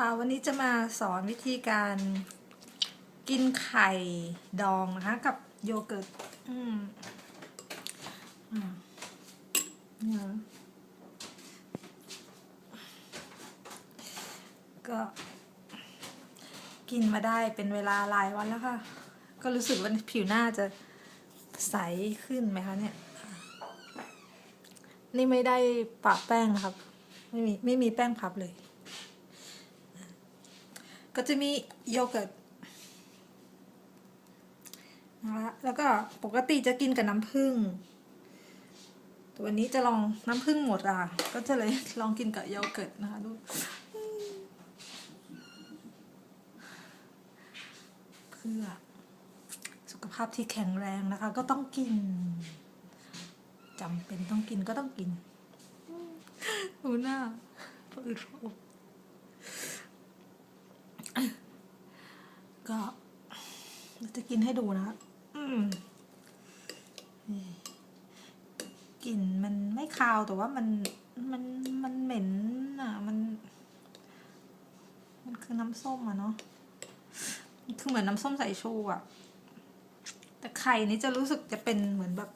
คะวันนี้จะมาสอนวิธีการกินไข่ดองนะคะกับโยเกิร์ตอืมก็ กินมาได้เป็นเวลาหลายวันแล้วค่ะ ก็รู้สึกว่าผิวหน้าจะใสขึ้นไหมคะเนี่ย นี่ไม่ได้ปะแป้งนะครับ ไม่มีไม่มีแป้งพับเลย ก็จะมีโยเกิร์ตนะคะแล้วก็ปกติจะกินกับน้ำผึ้งแต่วันนี้จะลองน้ำผึ้งหมดอะ ก็จะเลยลองกินกับโยเกิร์ตนะคะดูเพื่อสุขภาพที่แข็งแรงนะคะ ก็ต้องกินจำเป็นต้องกินก็ต้องกินดูหน้าเปิดโอบ ก็จะกินให้ดูนะกลิ่นมันไม่คาวแต่ว่ามันมันมันเหม็นอะ มัน มันคือน้ำส้มอะเนาะคือเหมือนน้ำส้มสายชูอะ แต่ไข่นี้จะรู้สึกจะเป็นเหมือนแบบ